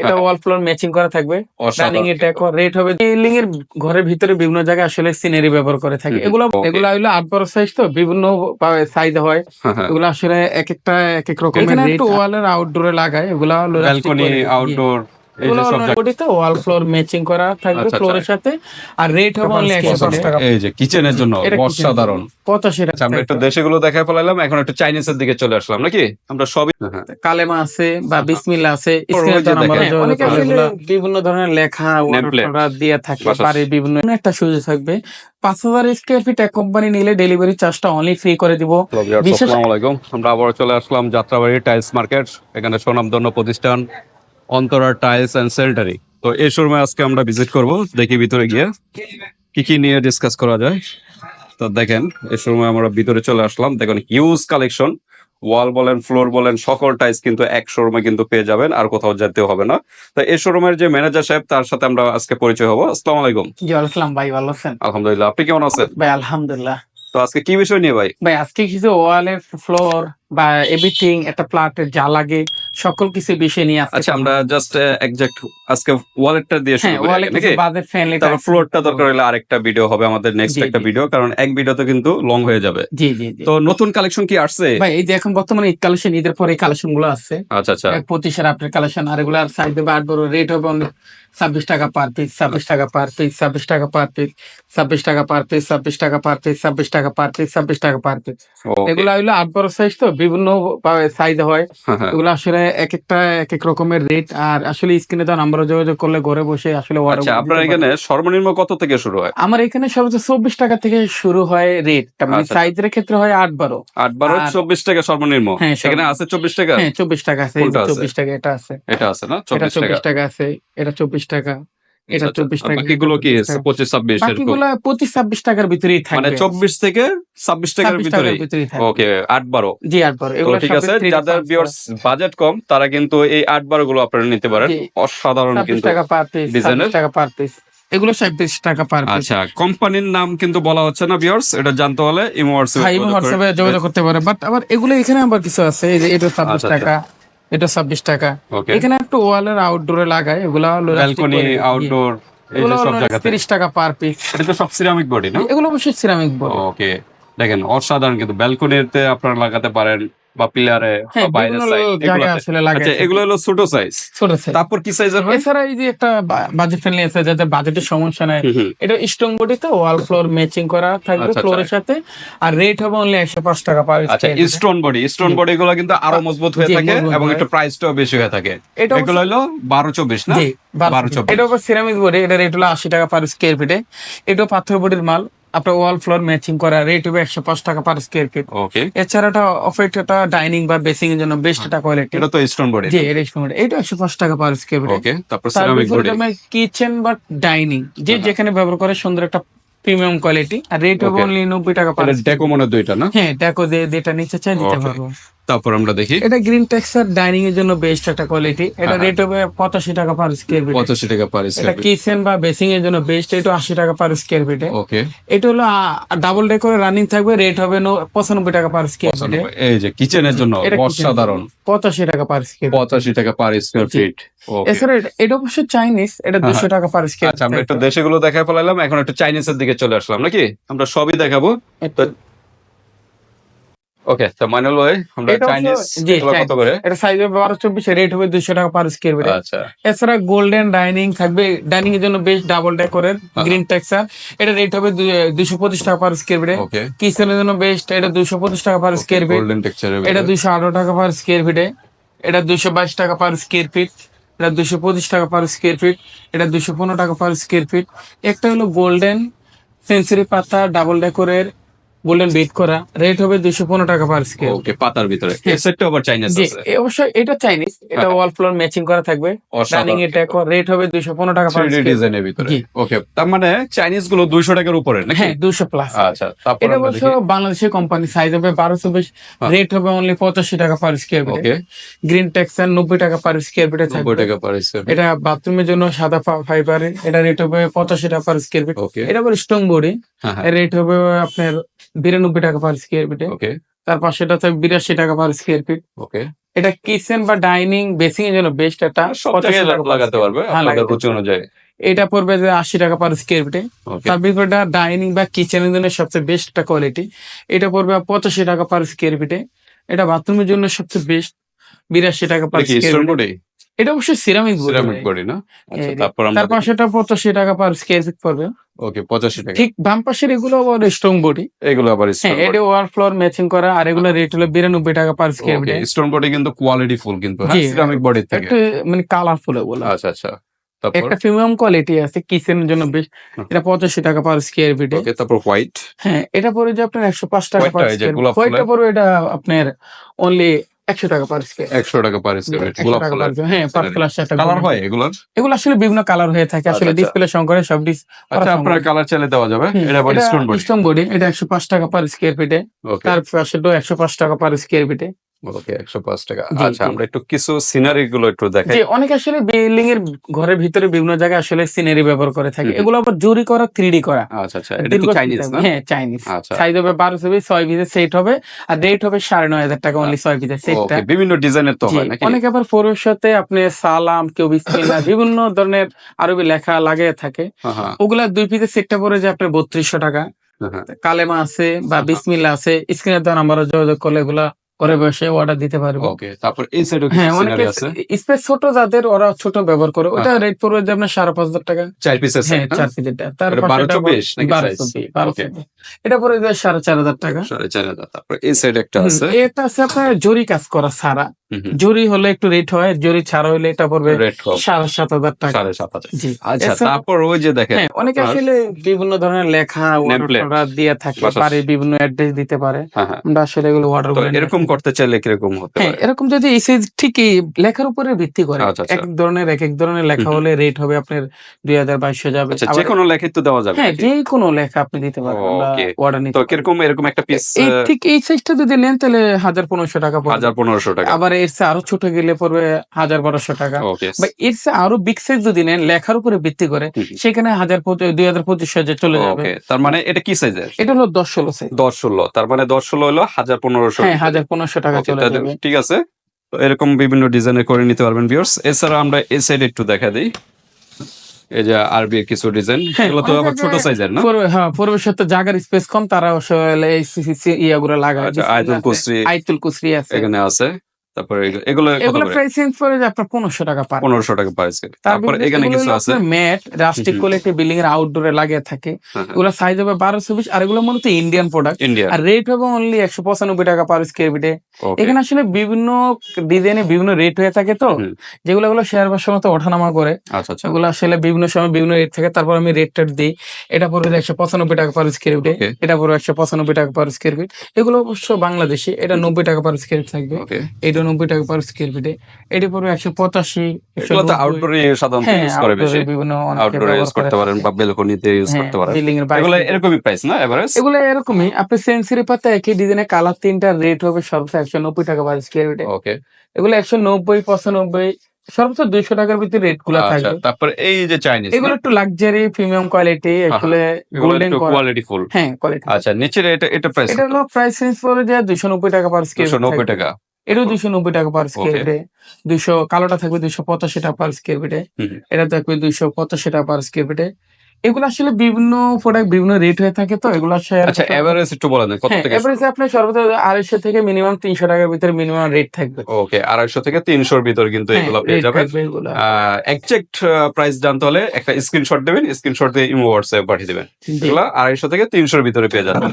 এটা ওয়াল floor matching করা থাকবে। ডাইনিং ডেকোর রেট হবে বিল্ডিং এর ঘরের ভিতরে বিভিন্ন জায়গায় আসলে সিনারি ব্যবহার করে থাকে। এগুলো. এগুলো হলো আট বড় সাইজ তো বিভিন্ন সাইজ হয়। হ্যাঁ, হ্যাঁ। এগুলো আসলে এক একটা এক এক রকমের রেট ওয়ালের আউটডোরে লাগায় এগুলো হলো ব্যালকনি আউটডোর এই যে ওয়াল ফ্লোর ম্যাচিং করা থাকবে আচ্ছা, ফ্লোরের সাথে। আর রেট হবে অনলি একশো পাঁচ টাকা। এই যে কিচেনের জন্য অসাধারণ। পঁচাশি আচ্ছা আমরা একটু দেশেগুলো দেখায় ফেলাইলাম এখন একটু চাইনিজের দিকে চলে আসলাম নাকি? আমরা সবই হ্যাঁ, কালেমা আছে বা আছে ওই স্ক্রিনে যে তো আমরা দেখেন, যোগাযোগ অনেকে করি। আসলে এগুলা বিভিন্ন ধরনের লেখা। ওরা দিয়ে থাকে বাড়ির বিভিন্ন একটা সুযোগ থাকবে। পাঁচ হাজার স্কোয়ার ফিট এক কোম্পানি নিলে ডেলিভারি চার্জটা অনলি ফ্রি করে দিব। বিশেষ- আমরা আবার চলে আসলাম যাত্রাবাড়ি টাইলস মার্কেট এখানে সুনামধন্য প্রতিষ্ঠান। অন্তরা টাইলস অ্যান্ড সেনিটারি তো এই শোরুমে আজকে আমরা ভিজিট করব দেখি ভিতরে গিয়ে কি কি নিয়ে ডিসকাস করা যায়। তো দেখেন এই শোরুমে আমরা ভিতরে চলে আসলাম। দেখেন হিউজ কালেকশন ওয়াল বলেন ফ্লোর বলেন সকল টাইলস কিন্তু এক শোরুমে কিন্তু পেয়ে যাবেন আর কোথাও যেতে হবে না। তো এই শোরুমের যে ম্যানেজার সাহেব তার সাথে আমরা আজকে পরিচয় হব। আসসালামু আলাইকুম। জি আসসালাম ভাই ভালো আছেন? আলহামদুলিল্লাহ আপনি কেমন আছেন? ভাই আলহামদুলিল্লাহ। তো আজকে কি বিষয় নিয়ে ভাই? ভাই আজকে কিছু ওয়ালের ফ্লোর বা এভরিথিং একটা প্লাটের যা লাগে। সকল কিছু বিষয় নিয়ে আচ্ছা আমরা জাস্ট এক্সাক্ট আজকে ওয়ালেটটা দিয়ে শুরু হ্যাঁ করি বাজেট ফ্রেন্ডলি তারপর ফ্লোরটা দরকার হলে আরেকটা ভিডিও হবে আমাদের নেক্সট একটা ভিডিও কারণ এক ভিডিও তো কিন্তু লং হয়ে যাবে। জি জি তো নতুন কালেকশন কি আসছে? ভাই এই যে এখন বর্তমানে ঈদ কালেকশন ঈদের পরে কালেকশনগুলো আছে আচ্ছা আচ্ছা। পঁচিশের আপনার কালেকশন আর এগুলা সাইজে দেবে আট বড় রেট হবে ছাব্বিশ টাকা পার পিস ছাব্বিশ টাকা পার পিস ছাব্বিশ টাকা পার পিস ছাব্বিশ টাকা পার পিস ছাব্বিশ টাকা পার পিস ছাব্বিশ টাকা পার পিস ছাব্বিশ টাকা পার পিস এগুলো আট বড় সাইজ তো বিভিন্ন সাইজ হয়। হ্যাঁ, হ্যাঁ। এগুলো আসলে এক একটা এক এক রকমের রেট আর আসলে স্ক্রিনে তো আমরা যোগাযোগ করলে ঘরে বসে আসলে আচ্ছা আপনার এখানে সর্বনিম্ন কত থেকে শুরু হয়? আমার এখানে সর্বোচ্চ চব্বিশ টাকা থেকে শুরু হয় রেট মানে আচ্ছা। সাইজের ক্ষেত্রে হয় আট বারো। আট বারো চব্বিশ টাকা সর্বনিম্ন। হ্যাঁ, এখানে আছে চব্বিশ টাকা? হ্যাঁ চব্বিশ টাকা আছে চব্বিশ টাকা এটা আছে। এটা আছে না? চব্বিশ টাকা আছে এটা চব্বিশ টাকা। এটা আচ্ছা, চব্বিশ টাকা। বাকিগুলো কি পঁচিশ ছাব্বিশ বাকিগুলো পঁচিশ ছাব্বিশ টাকার ভিতরেই মানে চব্বিশ থেকে ছাব্বিশ টাকার ভিতরে ওকে আট বারো। জি আট বারো। এগুলো ঠিক আছে যাদের ভিউয়ার্স বাজেট কম তারা কিন্তু এই আট বারো গুলো আপনারা নিতে পারেন। অসাধারণ কিন্তু টাকা পার পিস টাকা পার পিস এগুলো টাকা পার আচ্ছা কোম্পানির নাম কিন্তু বলা হচ্ছে না ভিউয়ার্স এটা জানতে হলে ইমো হোয়াটসঅ্যাপে যোগাযোগ করতে পারে বাট আবার এগুলো এখানে আবার কিছু আছে এই যে এটা ছাব্বিশ আচ্ছা, টাকা। এটা ছাব্বিশ টাকা। এখানে একটু ওয়ালের আউটডোরে লাগায় এগুলা হলো ব্যালকনি আউটডোর জায়গাতে। তিরিশ টাকা পার পিস এটা তো সব সিরামিক বডি না? এগুলো অবশ্যই সিরামিক বডি ওকে দেখেন অসাধারণ কিন্তু ব্যালকনিতে আপনারা লাগাতে পারেন বা পিলারে হ্যাঁ আচ্ছা এগুলো হলো ছোট সাইজ ছোট size। তারপর কি সাইজের এছাড়া এই যে একটা বাজেট ফ্রেন্ডলি আছে যাতে বাজেটের সমস্যা নাই। এটা বডিতে ওয়াল ফ্লোর ম্যাচিং করা থাকবে আচ্ছা, ফ্লোরের সাথে। আর রেট হবে অনলি টাকা পার আচ্ছা স্টোন বডি স্টোন বডি গুলো কিন্তু আরও মজবুত হয়ে থাকে এবং। একটু প্রাইসটাও বেশি হয়ে থাকে। এটা এগুলো হলো বারো চব্বিশ না? জি বারো বারো চব্বিশ। এটা উপর সিরামিক বডি এটা রেট হলো আশি টাকা পার স্কোয়ার ফিটে এটা পাথর বডির মাল। আপনার ওয়াল ফ্লোর ম্যাচিং করা রেট হবে একশো পাঁচ টাকা পার স্কোয়ার ফিট ওকে এছাড়া অফেক্টটা ডাইনিং বা বেসিং এর জন্য বেস্ট একটা কোয়ালিটি এটা তো স্টোন বডি জি এটা স্টোন বডি এটা একশো পাঁচ টাকা পার স্কোয়ার ফিট ওকে তারপর সিরামিক বডি কিচেন বা ডাইনিং যে হ্যাঁ। যেখানে ব্যবহার করে সুন্দর একটা প্রিমিয়াম কোয়ালিটি আর রেট হবে. অনলি নব্বই টাকা পার ডেকো মনে দুইটা না? হ্যাঁ দেখো দিয়ে যেটা নিচে চাই নিতে পারব। তারপর আমরা দেখি। এটা গ্রিন টেক্সচার ডাইনিং এর জন্য বেস্ট একটা কোয়ালিটি। এটা রেট হবে পঁচাশি টাকা পার স্কোয়ার ফিট পঁচাশি টাকা পার এটা কিচেন বা বেসিং এর জন্য বেস্ট এটা আশি টাকা পার স্কোয়ার ফিটে ওকে এটা হলো ডাবল ডেকোর রানিং থাকবে রেট হবে পঁচানব্বই টাকা পার স্কোয়ার ফিটে এই যে কিচেনের জন্য অসাধারণ। পঁচাশি টাকা পার স্কোয়ার পঁচাশি টাকা পার স্কোয়ার ফিট ওকে এছাড়া এটা- অবশ্য চাইনিজ এটা দুশো টাকা পার স্কোয়ার আচ্ছা আমরা একটু দেশেগুলো দেখায় ফেলাইলাম এখন একটু চাইনিজের দিকে চলে আসলাম নাকি? আমরা সবই দেখাবো। ওকে তো মাইনুল ভাই আমরা চাইনিজ কত করে? এটা সাইজ হবে বারো চব্বিশ রেট হবে দুশো টাকা পার স্কোয়ার ফিট আচ্ছা। এছাড়া গোল্ডেন ডাইনিং থাকবে। ডাইনিং এর জন্য বেস্ট ডাবল ডেকোরের। গ্রিন টেক্সার এটা রেট হবে দুশো পঁচিশ টাকা পার স্কোয়ার ফিটে ওকে কিচেনের জন্য বেস্ট এটা দুশো পঁচিশ টাকা পার স্কোয়ার ফিট গোল্ডেন টেক্সচারের এটা দুশো আঠারো টাকা পার স্কোয়ার ফিটে এটা দুশো বাইশ টাকা পার স্কোয়ার ফিট এটা দুশো পঁচিশ টাকা পার স্কোয়ার ফিট এটা দুশো পনেরো টাকা পার স্কোয়ার ফিট একটা হলো গোল্ডেন সেঞ্চুরি পাতা ডাবল ডেকোরের গোল্ডেন বেড করা রেট হবে দুশো পনেরো টাকা পার স্কোয়ার ওকে পাতার ভিতরে। সেটটা আবার চাইনিজ আছে। অবশ্যই এটা চাইনিজ এটা হ্যাঁ। ওয়াল ফ্লোর ম্যাচিং করা থাকবে। এর ডেকোর রেট হবে দুশো পনেরো টাকা পার 3D স্কোয়ার ডিজাইনের ভিতরে। ওকে তার মানে চাইনিজগুলো 200 টাকার উপরে নাকি? হ্যাঁ দুশো প্লাস আচ্ছা তারপর এটা অবশ্য বাংলাদেশের কোম্পানি সাইজ হবে বারোশো বিশ হ্যাঁ। রেট হবে অনলি পঁচাশি টাকা per square feet okay green texture নব্বই টাকা পার স্কোয়ার ফিটে 90 থাকবে। টাকা পার স্কয়ার এটা বাথরুমের জন্য সাদা ফাইবারের এটা রেট হবে পঁচাশি টাকা পার স্কোয়ার ফিট ওকে এটা আবার স্ট্রং বডি হ্যাঁ হ্যাঁ। রেট হবে আপনার বিরানব্বই টাকা পার স্কোয়ার ফিটে ওকে তার পাশে এটা হচ্ছে বিরাশি টাকা পার স্কোয়ার ফিট ওকে এটা কিচেন বা ডাইনিং বেসিং এর জন্য বেস্ট এটা সব 85 জায়গায় টাকা per লাগাতে পারবে হ্যাঁ, আপনাদের রুচি অনুযায়ী। এটা পড়বে যে আশি টাকা পার স্কোয়ার ফিটে ওকে তার বিপরীতে ডাইনিং বা কিচেনের জন্য সবচেয়ে বেস্ট একটা কোয়ালিটি এটা পড়বে পঁচাশি টাকা পার স্কোয়ার ফিটে এটা বাথরুমের জন্য সবচেয়ে বেস্ট বিরাশি টাকা পার স্কোয়ার এটা অবশ্যই সিরামিক সিরামিক বডি না? আচ্ছা তারপর আমরা তার পাশে এটা পঁচাশি টাকা পার স্কোয়ার ফিট পড়বে। ওকে 85 টাকা। ঠিক বাম পাশের এগুলো আবার স্ট্রং বডি এগুলো আবার স্ট্রং হ্যাঁ এটা ওয়াল ফ্লোর ম্যাচিং করা আর এগুলো রেট হলো বিরানব্বই টাকা পার স্কোয়ার ওকে ফিটে স্টোন বডি কিন্তু কোয়ালিটি ফুল কিন্তু হ্যাঁ? সিরামিক বডি থেকে। একটু মানে কালারফুল এগুলো আচ্ছা আচ্ছা। তারপর? একটা প্রিমিয়াম কোয়ালিটি আছে কিচেনের জন্য বেশ। এটা পঁচাশি টাকা পার স্কোয়ার ফিটে ওকে তারপর হোয়াইট হ্যাঁ এটা পরে যে আপনার একশো পাঁচ টাকা পার স্কোয়ার গোলাপ ওইটা এটা আপনার অনলি একশো টাকা পার স্কোয়ার 100 টাকা পার স্কয়ার গোলাপ ফুলের হ্যাঁ পার ক্লাস একটা কালার হয় এগুলো? এগুলো আসলে বিভিন্ন কালার হয়ে থাকে আসলে আচ্ছা, আচ্ছা। ডিসপ্লে সংকরে সব ডিস আচ্ছা আপনার কালার চাইলে দেওয়া যাবে। এটা স্টোন বডি স্টোন বডি এটা একশো পাঁচ টাকা পার স্কোয়ার ফিটে তার পাশে একশো পাঁচ টাকা পার স্কোয়ার ফিটে ওকে 105 টাকা। আচ্ছা আমরা একটু কিছু সিনারি গুলো একটু দেখাই। যে অনেক আসলে বিল্ডিং এর ঘরের ভিতরে বিভিন্ন জায়গায় আসলে সিনারি ব্যবহার করে থাকে। এগুলো আবার জুরি করা আচ্ছা আচ্ছা এটা কি চাইনিজ না? হ্যাঁ চাইনিজ আচ্ছা। সাইজ হবে বারো ছবি ছয় পিসের সেট হবে। আর রেট হবে সাড়ে নয় হাজার টাকা অনলি ছয় পিসের সেটটা ওকে বিভিন্ন ডিজাইনের তো হয় নাকি? অনেকে আবার ফোরের সাথে আপনি সালাম কেউ বিসমিল্লাহ বিভিন্ন ধরনের আরবি লেখা লাগিয়ে থাকে। ওগুলা দুই পিসের সেটটা পড়ে যে আপনার বত্রিশশো টাকা। কালেমা আছে বা বিসমিল্লা আছে স্ক্রিনের দ্বারা আমরা যোগাযোগ করলে এগুলা ঘরে বসে অর্ডার দিতে পারব। ওকে তারপর এই সাইডে হ্যাঁ অনেকে স্পেস ছোট যাদের ওরা ছোট ব্যবহার করে। ওটা রেট পড়বে যে আপনার সাড়ে পাঁচ হাজার টাকা। চার পিসের হ্যাঁ চার পিসেরটা তার এটা পাশে 12 এটা 24 নাকি বারো চব্বিশ বারো Okay. চব্বিশ এটা পড়ে যায় সাড়ে চার হাজার টাকা। সাড়ে চার হাজার তারপর এই সাইডে একটা আছে। এটা আছে আপনার জরি কাজ করা হুম। জরি হলে একটু রেট হয় জরি ছাড়া হলে এটা পড়বে সাড়ে সাত হাজার টাকা। সাড়ে সাত হাজার। আচ্ছা তারপর ওই যে দেখেন হ্যাঁ অনেকে আসলে বিভিন্ন ধরনের লেখা। অর্ডার দিয়ে থাকে পারে বিভিন্ন অ্যাড্রেস দিতে পারে। হ্যাঁ হ্যাঁ। আমরা আসলে এগুলো অর্ডার এরকম। করতে চাইলে কীরকম হতে হ্যাঁ পারে? এরকম যদি সাইজ ঠিকই লেখার উপরে ভিত্তি করে। আচ্ছা, আচ্ছা। এক ধরনের এক এক ধরনের লেখা। হলে রেট হবে আপনার দুই হাজার বাইশশো যাবে। আচ্ছা যে কোনো লেখাই তো দেওয়া যাবে হ্যাঁ যে কোনো লেখা আপনি দিতে পারবেন অর্ডার নিতে তো কীরকম এরকম একটা পিস এই ঠিক এই সাইজটা যদি নেন তাহলে হাজার পনেরোশো টাকা হাজার পনেরোশো টাকা। আবার এর চেয়ে আরও ছোট গেলে পড়বে হাজার বারোশো টাকা। বা এর চেয়ে আরও বিগ সাইজ যদি নেন লেখার উপরে ভিত্তি করে সেখানে হাজার দুই হাজার পঁচিশ হাজার চলে যাবে। তার মানে এটা কি সাইজের এটা হলো দশ ষোলো সাইজ দশ ষোলো তার মানে দশ ষোলো হলো হাজার পনেরোশো হ্যাঁ হাজার পনেরোশো টাকা চলে যাবে। ঠিক আছে। তো এরকম বিভিন্ন ডিজাইনে করে নিতে পারবেন ভিউয়ার্স এছাড়া আমরা এই সাইড একটু দেখা দিই। এই যে আরবি কিছু ডিজাইন হ্যাঁ, এগুলো তো আবার ছোট সাইজের না? পূর্বে- হ্যাঁ পরিবেশের তো জায়গার স্পেস কম তারা আসলে এই সি- সি- সি- ইয়াগুলো লাগায়। আচ্ছা আয়তুল কুসরি আইতুল কুসরি আছে। এখানে আছে। তারপরে এগুলো- এগুলো প্রাইস যে আপনার পনেরোশো টাকা পার পনেরোশো টাকা পার স্কয়ার তার এখানে কিছু আছে? ম্যাট রাস্টিক কোয়ালিটি বিল্ডিং এর আউটডোরে লাগিয়ে থাকে। হ্যাঁ, হ্যাঁ। এগুলো সাইজ হবে বারোশো বিশ আর এগুলো মূলত ইন্ডিয়ান প্রোডাক্ট আর রেট হবে অনলি একশো পঁচানব্বই টাকা পার স্কোয়ার ফিটে এখানে আসলে বিভিন্ন ডিজাইনে বিভিন্ন রেট হয়ে থাকে তো। যেগুলো এগুলো শেয়ার বাসার মতো ওঠানামা করে। আচ্ছা আচ্ছা। এগুলো আসলে বিভিন্ন সময় বিভিন্ন রেট থাকে। তারপর আমি রেট টেট দিই। এটা পড়বে একশো পঁচানব্বই টাকা পার স্কোয়ার ফিটে এটা পড়বে একশো পঁচানব্বই টাকা পার স্কোয়ার ফিট এগুলো অবশ্য বাংলাদেশি। এটা নব্বই টাকা পার স্কোয়ার ফিট থাকবে। এটা নব্বই টাকা পার স্কোয়ার ফিটে এটি পড়বে একশো পঁচাশি এগুলো তো আউটডোরে সাধারণত হ্যাঁ ইউজ করে বেশি। বিভিন্ন আউটডোরে ইউজ করতে পারেন বা বেলকনিতে ইউজ হ্যাঁ, করতে পারেন। building এর এগুলো এরকমই প্রাইস না এভারেজ এগুলো এরকমই। আপনি সেন্সরি পাতা একই ডিজাইনের কালার তিনটা রেট হবে সর্বোচ্চ একশো নব্বই টাকা পার স্কোয়ার ফিটে ওকে এগুলো একশো নব্বই পঁচানব্বই সর্বোচ্চ দুইশো টাকার ভিতরে রেটগুলো আচ্ছা থাকবে। তারপর এই যে চাইনিজ এগুলো একটু লাক্সারি প্রিমিয়াম কোয়ালিটি আসলে গোল্ডেন কোয়ালিটি ফুল হ্যাঁ কোয়ালিটি আচ্ছা নিচের এটা এটা প্রাইস এটা হলো প্রাইস রেঞ্জ পড়ে যায় দুইশো নব্বই টাকা পার স্কোয়ার দুশো নব্বই টাকা। এটাও দুইশো নব্বই টাকা পার স্কোয়ার. ফিটে দুইশো কালোটা থাকবে দুইশো পঁচাশি টাকা পার স্কোয়ার ফিটে এটা থাকবে দুইশো পঁচাশি টাকা পার স্কোয়ার ফিটে এগুলো আসলে বিভিন্ন প্রোডাক্ট বিভিন্ন রেট হয়ে থাকে তো এগুলো আচ্ছা এভারেজ একটু বলেন কত হ্যাঁ থেকে এভারেজ আপনার সর্বোচ্চ আড়াইশো থেকে মিনিমাম তিনশো টাকার ভিতরে মিনিমাম রেট থাকবে। ওকে আড়াইশো থেকে তিনশোর ভিতর কিন্তু হ্যাঁ, এগুলো পেয়ে যাবেন। একজ্যাক্ট প্রাইস জানতে হলে একটা স্ক্রিনশট দেবেন স্ক্রিনশট দিয়ে ইমো হোয়াটসঅ্যাপ পাঠিয়ে দেবেন। এগুলো আড়াইশো থেকে তিনশোর ভিতরে পেয়ে যাবেন।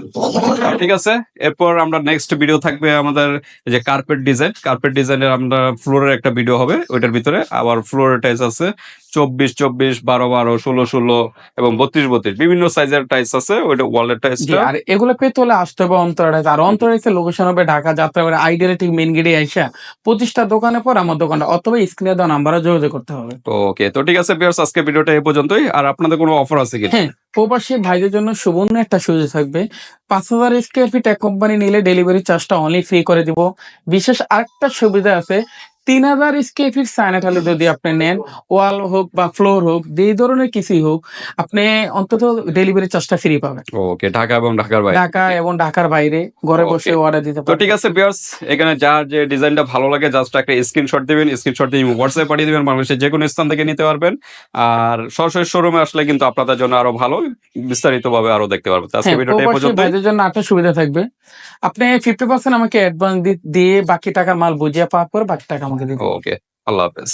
ঠিক আছে এরপর আমরা নেক্সট ভিডিও থাকবে আমাদের যে কার্পেট ডিজাইন কার্পেট ডিজাইনের আমরা ফ্লোরের একটা ভিডিও হবে ওইটার ভিতরে আবার ফ্লোরের টাইলস আছে। চব্বিশ চব্বিশ বারো বারো ষোলো ষোলো এবং বত্রিশ বত্রিশ বিভিন্ন সাইজের টাইস আছে ওইটা ওয়ালের জি, টাইলসটা আর এগুলো পেতে হলে আসতে হবে অন্তরায় আর অন্তরায় লোকেশন হবে ঢাকা যাত্রাবাড়ি আইডিয়াল ঠিক মেন গেটে আইসা পঁচিশটা দোকানের পর আমার দোকানটা অথবা স্ক্রিনে দেওয়া নাম্বারে যোগাযোগ করতে হবে। ওকে তো ঠিক আছে বিয়ার্স আজকে ভিডিওটা এই পর্যন্তই। আর আপনাদের কোনো অফার আছে কি হ্যাঁ প্রবাসী ভাইদের জন্য সুবর্ণ একটা সুযোগ থাকবে। পাঁচ হাজার স্কোয়ার ফিট এক কোম্পানি নিলে ডেলিভারি চার্জটা অনলি ফ্রি করে দিব। বিশেষ আরেকটা সুবিধা আছে তিন হাজার স্কোয়ার ফিট সাইনা টালি যদি আপনি নেন ওয়াল হোক বা ফ্লোর হোক যেই ধরনের কিছুই হোক আপনি অন্তত ডেলিভারি চার্জটা ফ্রি পাবেন। ওকে ঢাকা এবং ঢাকার বাইরে। ঢাকা এবং ঢাকার বাইরে ঘরে বসে অর্ডার দিতে তো পারেন ঠিক আছে বিয়ার্স এখানে যার যে ডিজাইনটা ভালো লাগে জাস্ট একটা স্ক্রিনশট দিবেন স্ক্রিনশট দিয়ে হোয়াটসঅ্যাপ পাঠিয়ে দিবেন বাংলাদেশের যে কোনো স্থান থেকে নিতে পারবেন। আর সরাসরি শোরুমে আসলে কিন্তু আপনাদের জন্য আরও ভালো বিস্তারিত ভাবে আরও দেখতে পারবেন আজকে হ্যাঁ ভিডিওটা এই পর্যন্ত ভাইদের জন্য একটা সুবিধা থাকবে। আপনি ফিফটি পার্সেন্ট আমাকে অ্যাডভান্স দিয়ে বাকি টাকার মাল বুঝিয়ে পাওয়ার পর বাকি টাকা আমাকে দিবেন ওকে আল্লাহ হাফেজ